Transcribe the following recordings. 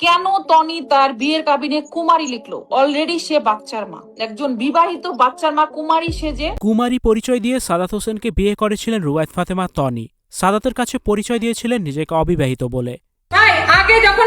কেন তনি তার বিয়ের কাবিনে কুমারী লিখলো? অলরেডি সে বাচ্চার মা। একজন বিবাহিত বাচ্চার মা কুমারী সেজে কুমারী পরিচয় দিয়ে সাদাত হোসেনকে বিয়ে করেছিলেন রুবায়ত ফাতেমা তনি সাদাতের কাছে পরিচয় দিয়েছিলেন নিজেকে অবিবাহিত বলে। ভাই আগে যখন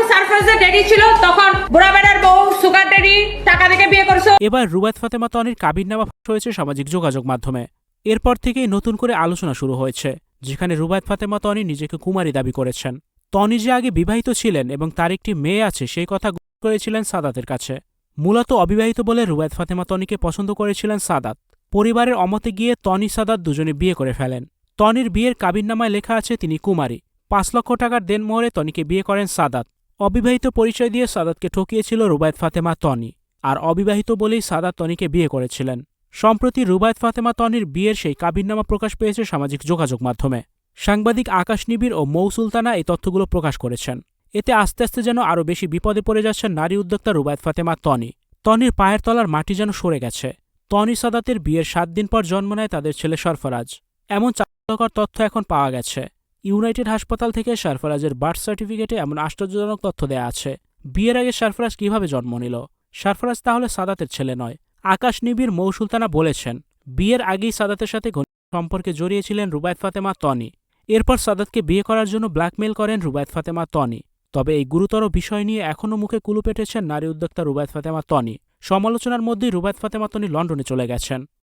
ডেডি ছিল তখন বুড়া বেড়ার বউ সুগার ডেডি টাকা দেখে বিয়ে করছ। এবার রুবায়ত ফাতেমা তনির কাবিননামা ফাঁস হয়েছে সামাজিক যোগাযোগ মাধ্যমে। এরপর থেকেই নতুন করে আলোচনা শুরু হয়েছে যেখানে রুবায়ত ফাতেমা তনি নিজেকে কুমারী দাবি করেছেন। তনি যে আগে বিবাহিত ছিলেন এবং তার একটি মেয়ে আছে, সেই কথা করেছিলেন সাদাতের কাছে। মূলত অবিবাহিত বলে রুবায়ত ফাতেমা তনিকে পছন্দ করেছিলেন সাদাত। পরিবারের অমতে গিয়ে তনি সাদাত দুজনে বিয়ে করে ফেলেন। তনির বিয়ের কাবিননামায় লেখা আছে, তিনি কুমারী। পাঁচ লক্ষ টাকার দেনমোহরে তনিকে বিয়ে করেন সাদাত। অবিবাহিত পরিচয় দিয়ে সাদাতকে ঠকিয়েছিল রুবায়ত ফাতেমা তনি, আর অবিবাহিত বলেই সাদাত তনিকে বিয়ে করেছিলেন। সম্প্রতি রুবায়ত ফাতেমা তনির বিয়ের সেই কাবিননামা প্রকাশ পেয়েছে সামাজিক যোগাযোগ মাধ্যমে। সাংবাদিক আকাশ নিবিড় ও মৌ সুলতানা এই তথ্যগুলো প্রকাশ করেছেন। এতে আস্তে আস্তে যেন আরও বেশি বিপদে পড়ে যাচ্ছেন নারী উদ্যোক্তা রুবায়ত ফাতেমা তনি। তনির পায়ের তলার মাটি যেন সরে গেছে। তনি সাদাতের বিয়ের সাত দিন পর জন্ম নেয় তাদের ছেলে সরফরাজ। এমন চাঞ্চল্যকর তথ্য এখন পাওয়া গেছে। ইউনাইটেড হাসপাতাল থেকে সরফরাজের বার্থ সার্টিফিকেটে এমন আশ্চর্যজনক তথ্য দেয়া আছে। বিয়ের আগে সরফরাজ কীভাবে জন্ম নিল? সরফরাজ তাহলে সাদাতের ছেলে নয়। আকাশ নিবিড় মৌ সুলতানা বলেছেন, বিয়ের আগেই সাদাতের সাথে সম্পর্কে জড়িয়েছিলেন রুবায়ত ফাতেমা তনি। এরপর সাদাতকে বিয়ে করার জন্য ব্ল্যাকমেল করেন রুবায়ত ফাতেমা তনি। তবে এই গুরুতর বিষয় নিয়ে এখনও মুখে কুলু পেটেছেন নারী উদ্যোক্তা রুবায়ত ফাতেমা তনি। সমালোচনার মধ্যেই রুবায়ত ফাতেমা তনি লন্ডনে চলে গেছেন।